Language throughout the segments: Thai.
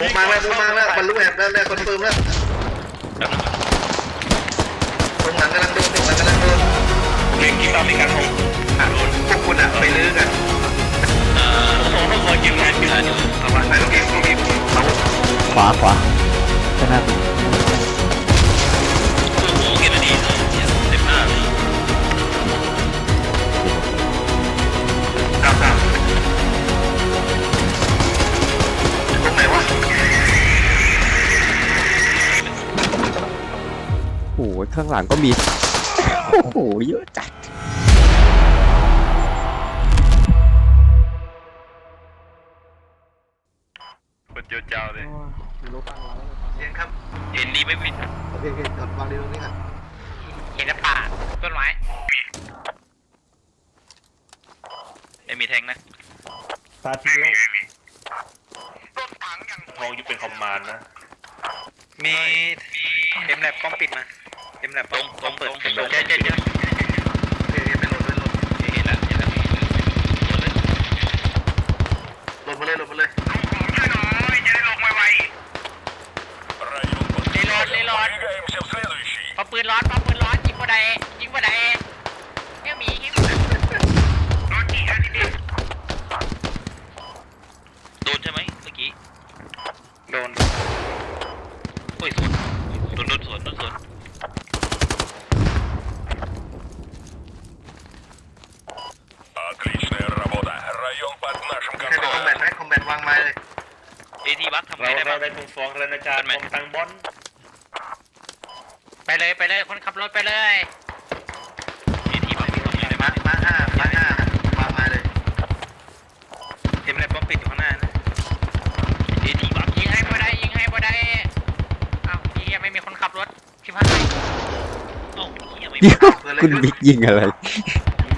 มูมมาแล้วมูมมาแล้วบรรลุแอบแล้วแล้วคอนเฟิร์มแล้วตรงหลังกำลังโดนตรงหลังกำลังโดนเล็งกิ๊บตามในการของอะพวกคุณอะไปลื้อกันเอ่อต้องคอยเก็บงานอยู่ระอยู่เอาวะไปโอเคโอเคเขาขวาขวาข้างหน้า ข้างหลังก็มี โอ้โห เยอะจัดคนเจียวเจ้าเลยเสียงครับ เห็นดีไหมพี่โอเคโอเคจอดวางดีตรงนี้ก่อนเห็นแต่ป่าต้นไม้ไม่มีแทงนะตาทีเดียวทองอยู่เป็นคอมมานด์นะ มีเต็มแลบป้อมปิดมา เต็มแลบตรงตรงตรงตรงเจ๊เจ๊เจ๊โอเคโอเคเป็นรถเป็นรถเห็นแล้วเห็นแล้วรถมาเลยรถมาเลยรีโหลดรีโหลดพอปืนร้อนพอปืนร้อนยิงบ่ได้ยิงบ่ได้เฮ้ยหมีเฮ้ยหมีโดนใช่ไหมเมื่อกี้โดนโอ้ยสวนโดนโดนสวนโดนสวน เอทีบัคทำไงเราได้เราบ้าง ได้ทุงฟองแล้วนะจ๊ะผมตังบอลไปเลยไปเลยคนขับรถไปเลยเอทีบัคทำไงได้มาบ้างมาห้ามาห้าวางไม้เลยเต็มแลบป้อมปิดอยู่ข้างหน้านะเอทีบัคยิงให้บ่ได้ยิงให้บ่ได้อ้าวเฮียไม่มีคนขับรถชิบหายเอ้าเฮียไม่เดี๋ยวคุณบิ๊กยิงอะไร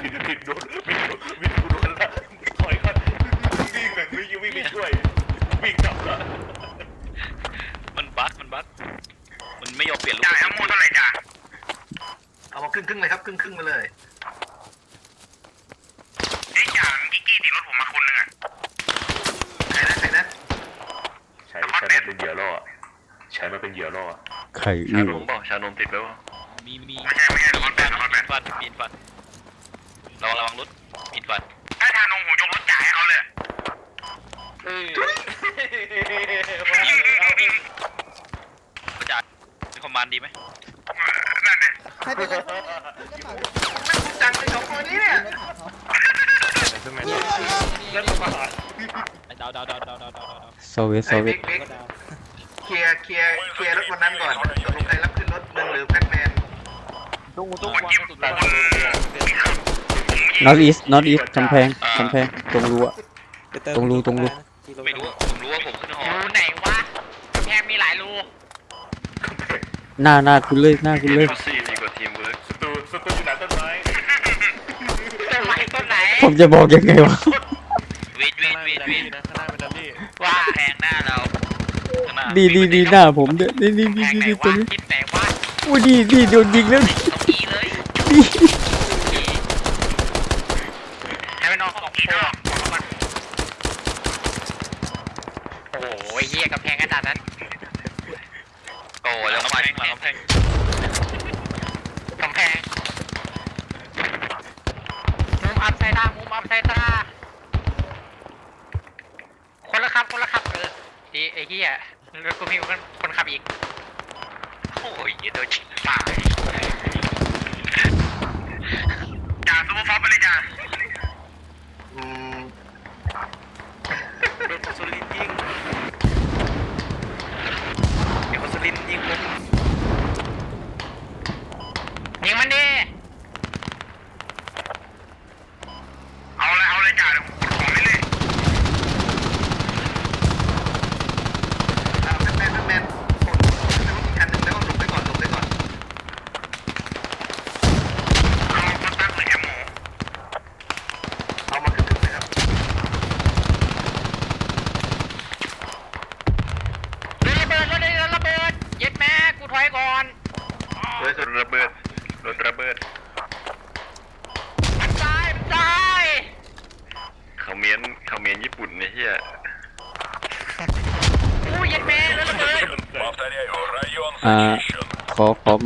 ผิดผิดโดนวิ่งวิ่งกูโดนละถอยก่อนวิ่งแบบวิ่งวิ่งไปช่วยวิ่งกลับละ มันบัคมันบัคมันไม่ยอมเปลี่ยนลูก จ่ายทั้งหมดเท่าไหร่จ้ะเอามาครึ่งครึ่งเลยครับครึ่งครึ่งมาเลยไอ้จ่ากิ๊กกี้ติดรถผมมาคนนึงอะใครนะใครนะ ใช้ใช้มันเป็นเหยื่อล่อใช้มันเป็นเหยื่อล่อ ไข่ ชา อื้ น อ มเปล่าชานมติดแล้วมีมี ไม่ใช่ไม่ใช่รถแบนรถแบนฟันมีนฟันระวังระวังรถมีนฟันถ้าทานนงหูยกรถจ่ายให้เขาเลยก็จะเป็นคอมมานด์ดีไหมนั่นเนี่ยจังเลยสองคนนี้เนี่ยดาวดาวดาวดาวดาวดาวโซเวียตโซไอ้เวียบิ๊ตกบิ๊กเคลียร์เคลียร์เคลียร์รถวันนั้นก่อนตกลงใครรับขึ้นรถมึงหรือแพ็คแมน ตุ้งตุ้งวางกระสุนนอตอีสนอตอีสกำแพงกำแพงตรงรูอะตรงรูตรงรู ไม่รู้ผมรู้ว่าผมขึ้นหอรูไหนวะกำแพงมีหลายรูหน้าหน้าคุณเลยหน้าคุณเลย ซีดีกว่าทีมเวิร์กสตูสตูอยู่ไหนต้นไม้ต้นไม้ต้นไหนผมจะบอกยังไงวะ วินวินวินวินว่าแทงหน้าเราข้างหน้าดีดีดีหน้าผมเนี่ยนี่นี่แพนี่งนี่ไหนนี่ตรวะงนี้ทิศไหนวะอุ้ยดีดีโดนยิงแล้ว Yeah.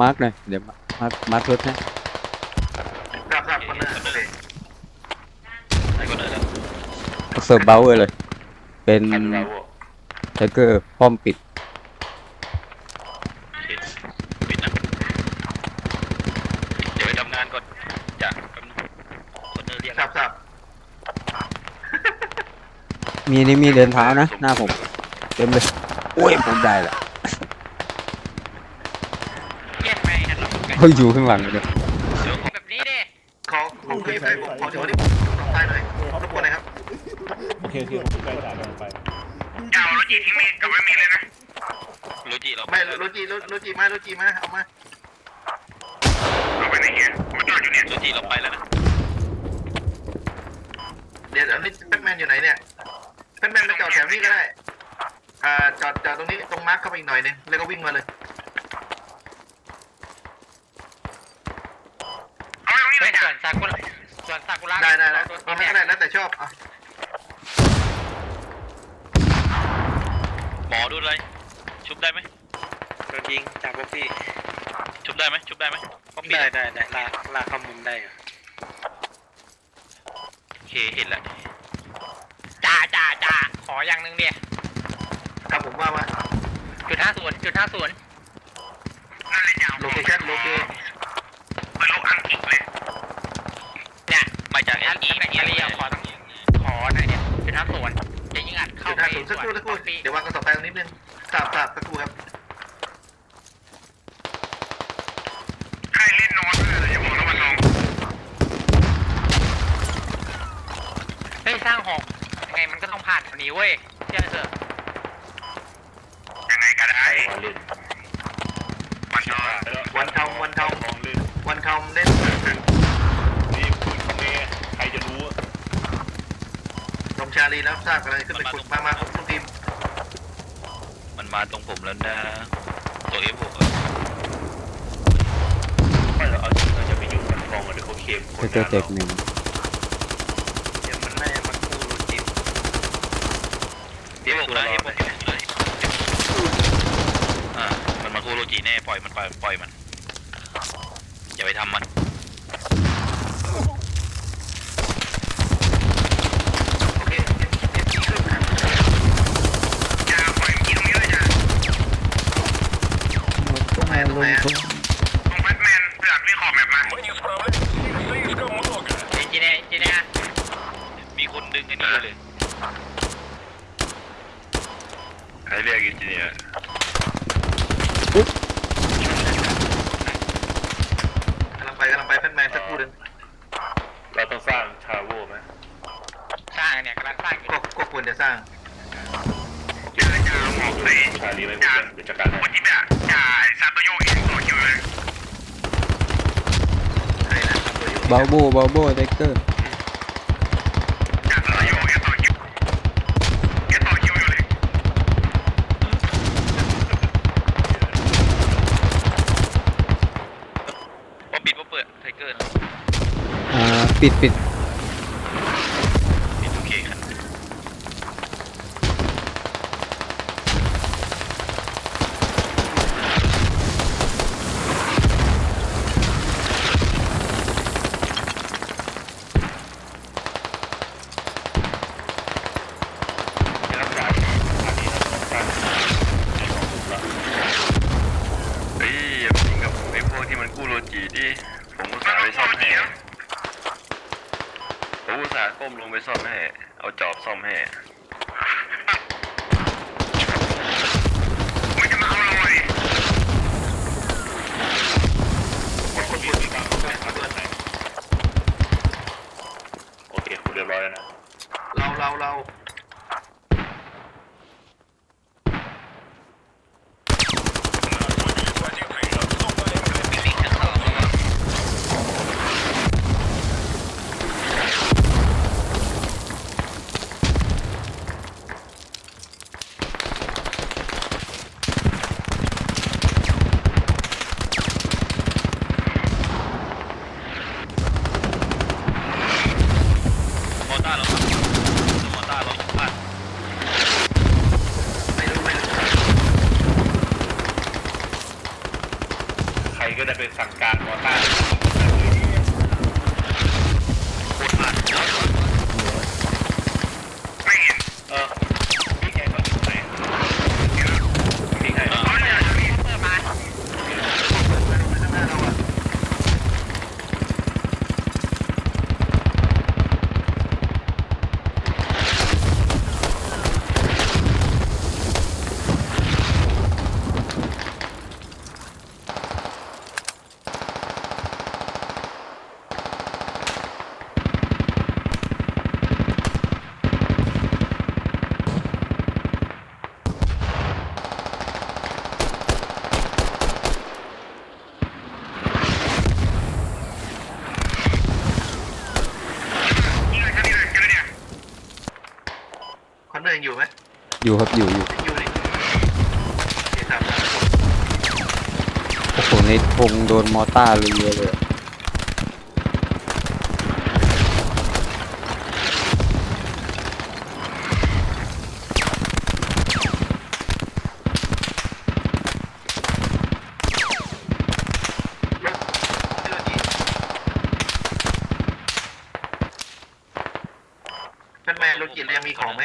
มาร์กหน่อยเดี๋ยวมาร์กมาร์กรถให้ครับครับคนนั้นโอเคไอ้คนนั้นแล้วเซิร์ฟเบลเลย เป็นคันเราอะไทเกอร์ป้อมปิดเดี๋ยวไปทำงานก่อนจะแป๊บนึงคนเร์เรียกครับครับมีนี่มีเดินเท้านะ หน้าผม เต็มเลยโอ้ยผมได้ละ ยันแม่ฮัลโหล เฮ้ยอยู่ข้างหลังเลยเดี๋ยวขอแบบนี้ดิขอขอคุยให้ผมขอโชว์ที่ผมทางซ้ายหน่อยรบกวนหนะครับโอเคโอเคผมไปสายกันไปจะเอารถจีทิ้งมีดกับไม่มีเลยนะรู้จีเราไม่รถจีรถรถจีมารถจีมาเอามาเอาไปไหนเนี่ยผมจอดอยู่เนี่ยรู้จีเราไปแล้วนะเดี๋ยวเดี๋ยวนี่แบทแมนอยู่ไหนเนี่ยแบทแมนมาจอดแถวนี้ก็ได้อ่าจอดจอดตรงนี้ตรงมาร์คเข้าไปอีกหน่อยนึงแล้วก็วิ่งมาเลย เฮ้ยส่ วนซากุระส่วนซากุระได้ได้ได้ตัวตรงนี้นั้นก็ได้แล้วแต่ชอบอะหมอดูเลย ชุบได้ไหมโดนยิงจากพวกพี่ชุบได้ไหมชุบได้ไหมป้อมปิดได้ได้ได้ลากลากเข้ามุมได้อะโอเคเห็นแล้วจ่าจ่าจ่าขออย่างหนึ่งดิครับผมว่าว่าจุดห้าศูนย์จุดห้าศูนย์นั่นเลยจ่าโลเคชั่นโลเคเปิดโลกอังกฤษเลย เนี่ยมาจากตำเอแหน่งอีตำแหน่งเอเรียขอต้องขอหน่อยเนี่ยจุดห้าศูนย์จะยิงอัดเข้าจุดไปห้าศูนย์สักครู่สักครู่เดี๋ยววางกระสอบทรายตรงนิดนึงทราบทราบสักครู่ครับใครเล่นนอนเลยอย่าบอกนะมันนอนเฮ้ยสร้างหอกยังไงมันก็ต้องผ่านแถวนี้เว้ยเชื่อเถอะยังไงก็ได้มาเล่นมันนอนแล้ววันทองวันทองมองเล่นวันทองเล่น นี่คุณคอมเมใครจะรู้อะ ลง ชาลีแล้วทราบอะไรขึ้นไปขุดมามาทุกทีมมันมาตรงผมแล้วนะ ตัวเอฟหกไม่เราเอาจริงเราจะไปยุ่งกับกองกันเดี๋ยวเขาเคลมคไทนเกอร์เจ็กหนึ่งเดี๋ยวมันน่าจะมากู้รถจิบเอฟหกนะเอฟหกเลยอ่ามันมาคูโรจีแน่ปล่อยมันไปปล่อยมันอย่า คนดึงไอ้นี่เลยใครเรียกอินจิเนียร์กำลังไปกำลังไปแฟนแมนสักครู่หนึงเราต้องสร้างชาโวไหมสร้างเนี่ยกำลังสร้างอยู่ก็ก็ควรจะสร้างจ่าจ่าหมอกเลยชาลีไม่เป็นเดี๋ยวจัดการให้วันที่เนี่ยจ่าซาโตโยเองต่อคิวเลย ใช่นะตัวอยู่ บาโบบาโบไทเกอร์ จ่าซาโตโยเองต่อคิวเองต่อคิวอยู่เลย พอปิดพอเปิดไทเกอร์นะ อ่า ปิด ปิดปิดังอยู่ไหมอยู่ครับอยู่อยู่โอ้โหในพงโดนมอต้าเรือยๆเลยเรื่องนี้นั่นแม่รถกิจยังมีของไหม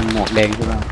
ăn một đèn thôi. tao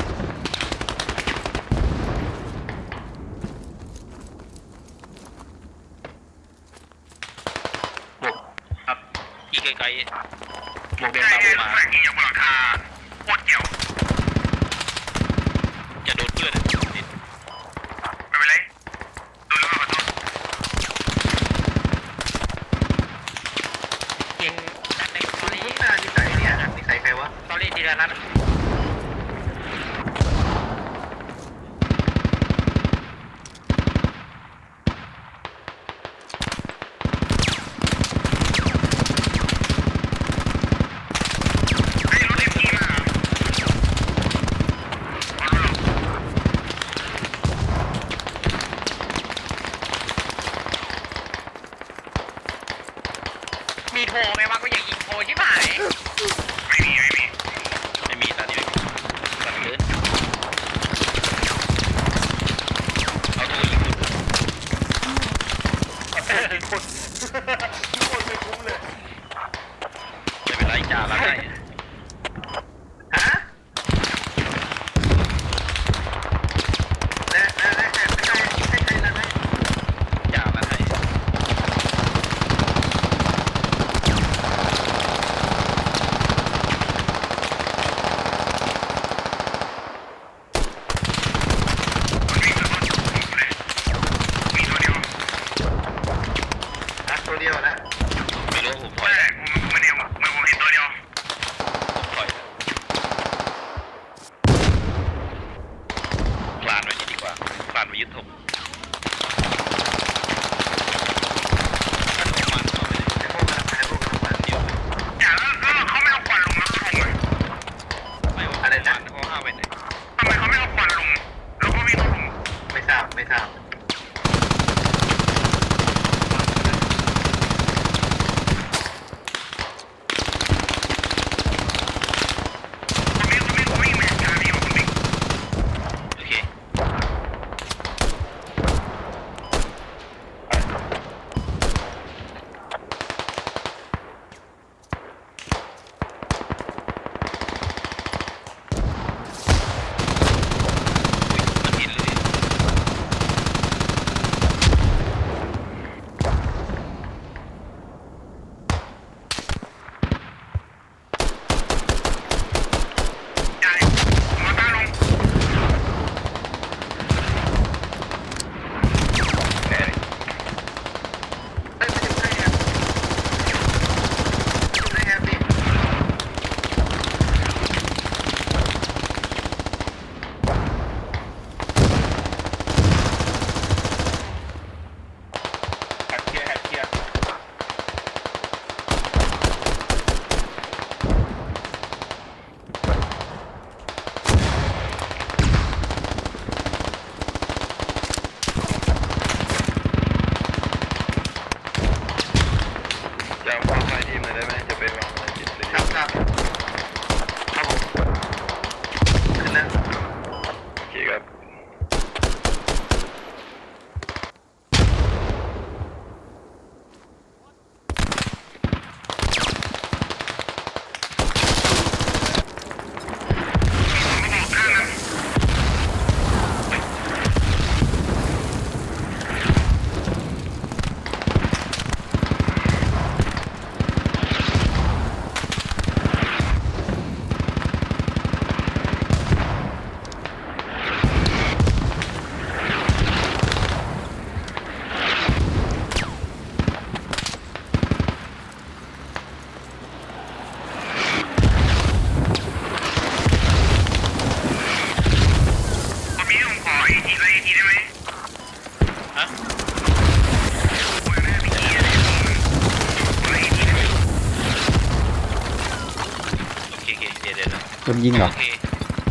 ยิงเหรอ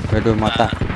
ไปโดนมอเตอร์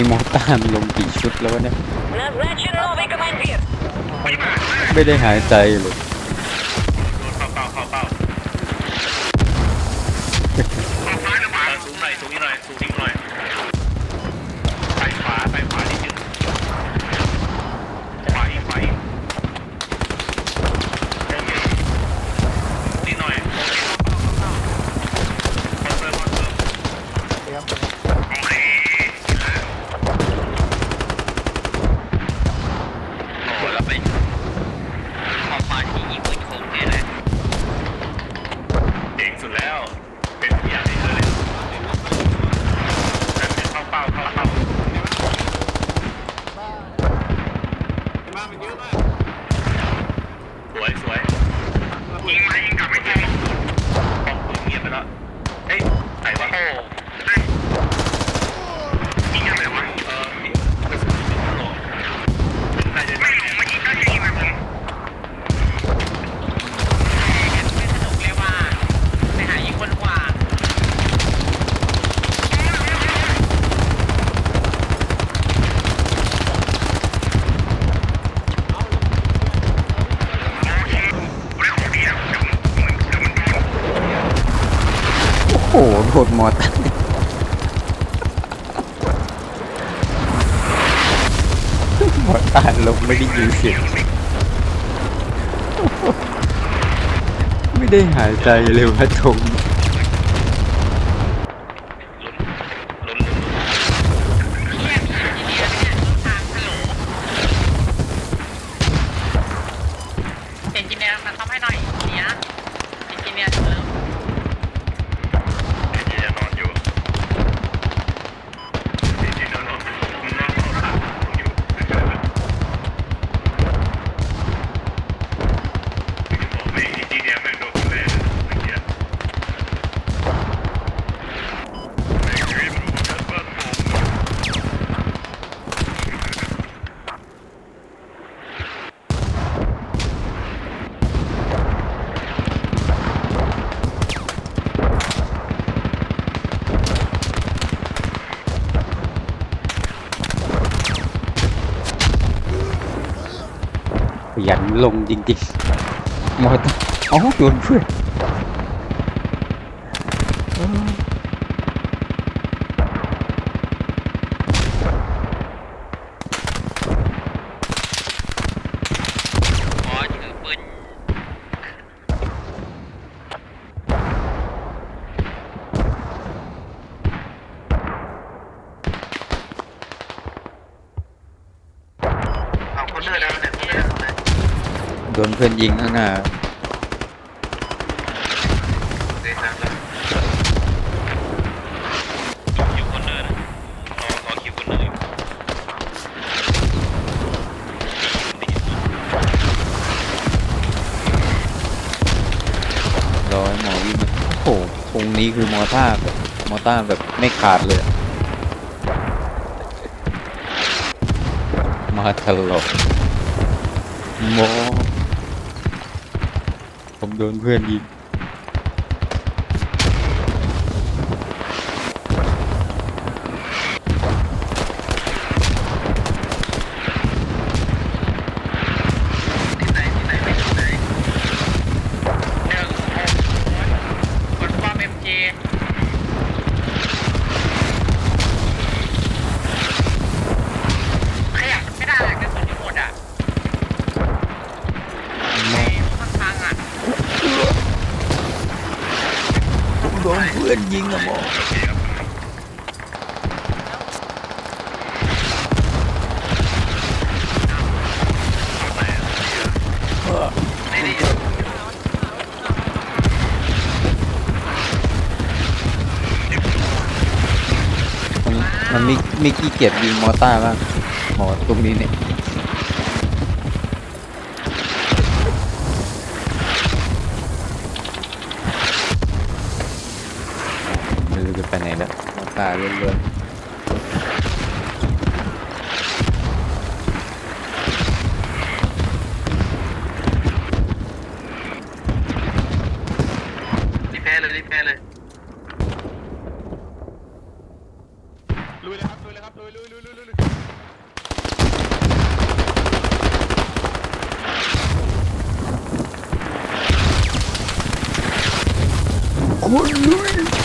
ีมอต้ามัลงกี่ชุดแล้ววะเนี่ย ไม่ได้หายใจเลย ที่ยิงปืนคมแค่นั้นเจ๋งสุดแล้ว ไม่ได้ยินเสียง ไม่ได้หายใจเร็วะจม ลงจริงๆมอเตอร์อ๋อโดนเพื่อนเออ ขอถือปืน เอาคนเดินแล้วเนี่ยคนเดินแล้วเนี่ย โดนเพื่อน ยิงข้างหน้าเดินแล้วคิวคอนเนอร์นะรอรอคิวคอนเนอร์อยู่ร้อยหมอวิ่งมาโอ้โหตรงนี้คือมอท่าแบบมอต้าแบบไม่ขาดเลยอะมาตลอดหมอผม โดนเพื่อนยิง ที่ไหนที่ไหนไม่ที่ไหน หนึ่งหกกดป้อมเอ็มจีขยับไม่ได้เลยกระสุนจะหมดอะในข้างๆอะ ผมโด นเพื่อนยิงอะหมอมันมันมีมีขี้เกียจยิงมอต้าบ้างหมอตรงนี้เนี่ย มอต้าเรื่อยๆรีบแพ้เลยรีบแพ้เลยลุยเลยครับลุยเลยครับลุยลุยลุยลุยลุยคนลุย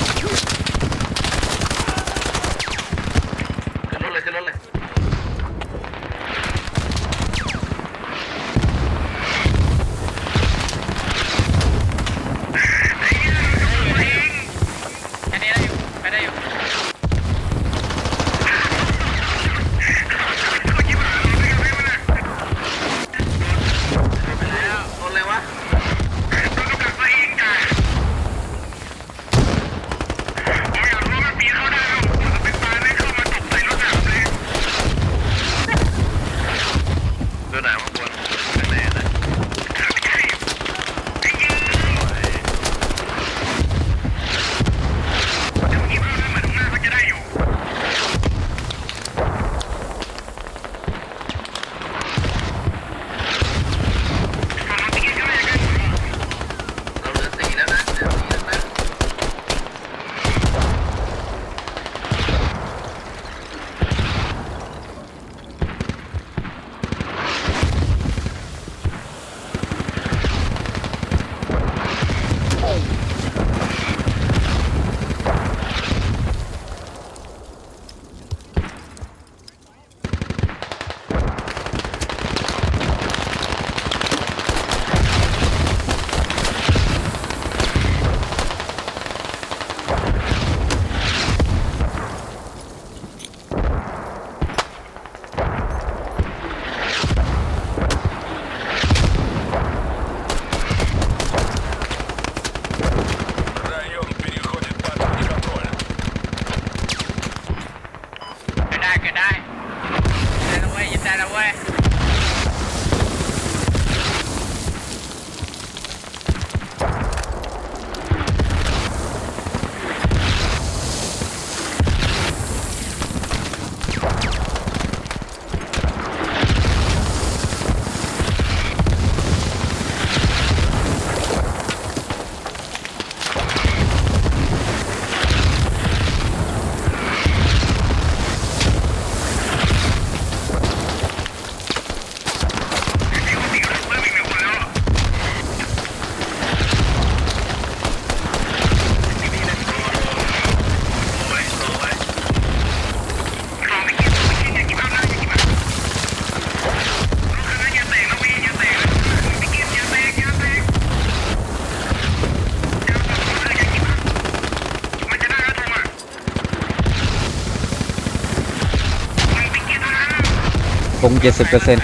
เจ็ดสิบเปอร์เซ็นต์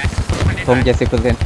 ธงเจ็ดสิบเปอร์เซ็นต์